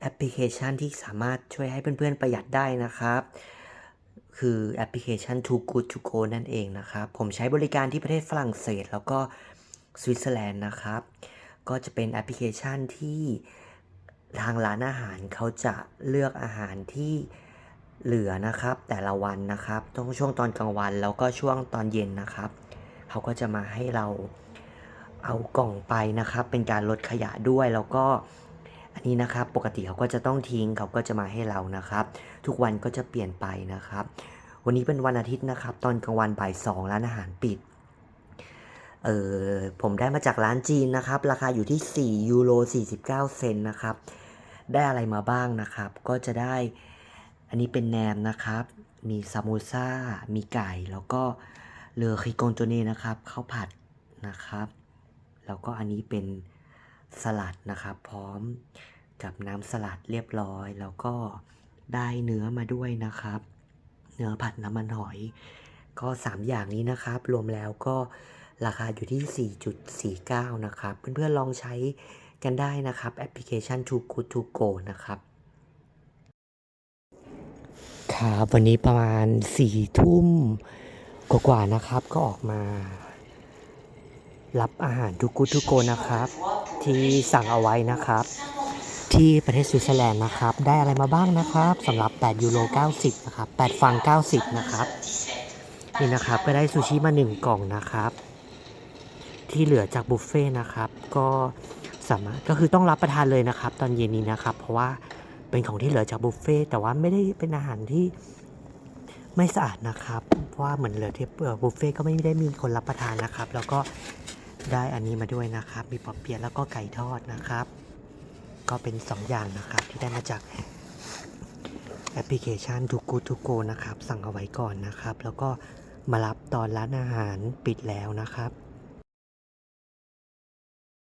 แอปพลิเคชันที่สามารถช่วยให้เพื่อนๆประหยัดได้นะครับ คือแอปพลิเคชัน Too Good To Go นั่นเองนะครับ ผมใช้บริการที่ประเทศฝรั่งเศส แล้วก็สวิตเซอร์แลนด์นะครับ ก็จะเป็นแอปพลิเคชันที่ทางร้านอาหารเขาจะเลือกอาหารที่เหลือนะครับ แต่ละวันนะครับต้องช่วงตอนกลางวันแล้วก็ช่วงตอนเย็นนะครับเขาก็จะมาให้เราเอากล่องไปนะครับ เป็นการลดขยะด้วยแล้วก็ อันนี้นะครับปกติเขาก็จะต้องทิ้งเขาก็จะมาให้เรานะครับ ทุกวันก็จะเปลี่ยนไปนะครับ วันนี้เป็นวันอาทิตย์นะครับ ตอนกลางวันบ่ายสองร้านอาหารปิดเออผมได้มาจากร้านจีนนะครับ ราคาอยู่ที่ 4 ยูโร 49 เซนต์นะครับ ได้อะไรมาบ้างนะครับ ก็จะได้อันนี้เป็นแหนมนะครับ มีซามูซ่า มีไก่ แล้วก็เลอคิโกงโจเน่นะครับข้าวผัดนะครับ แล้วก็อันนี้เป็น สลัดนะครับ พร้อมกับน้ำสลัดเรียบร้อย แล้วก็ได้เนื้อมาด้วยนะครับ เนื้อผัดน้ำมันหอย ก็ 3 อย่างนี้นะครับ รวมแล้วก็ราคาอยู่ที่ 4.49 นะครับ เพื่อนๆลองใช้กันได้นะครับ แอปพลิเคชัน Too Good To Go นะครับครับวันนี้ประมาณสี่ทุ่มกว่าๆนะครับ ก็ออกมา รับอาหารทุกุทุโกนะครับ ที่สั่งเอาไว้นะครับ ที่ประเทศสวิตเซอร์แลนด์นะครับ ได้อะไรมาบ้างนะครับสำหรับ 8 ยูโร 90 นะครับ 8 ฟัง 90 นะครับ นี่นะครับก็ได้ซูชิมา 1 กล่องนะครับ ที่เหลือจากบุฟเฟ่ต์นะครับ ก็สามารถก็คือต้องรับประทานเลยนะครับ ตอนเย็นนี้นะครับ เพราะว่าเป็นของที่เหลือจากบุฟเฟ่ต์แต่ว่าไม่ได้เป็นอาหารที่ไม่สะอาดนะครับ เพราะว่าเหมือนเหลือที่บุฟเฟ่ต์ก็ไม่ได้มีคนรับประทานนะครับ แล้วก็ ได้อันนี้มาด้วยนะครับ มีปอเปี๊ยะแล้วก็ไก่ทอดนะครับ ก็เป็น 2 อย่างนะครับที่ได้มาจากแอปพลิเคชันทูกูทูโกนะครับ สั่งเอาไว้ก่อนนะครับ แล้วก็มารับตอนร้านอาหารปิดแล้วนะครับ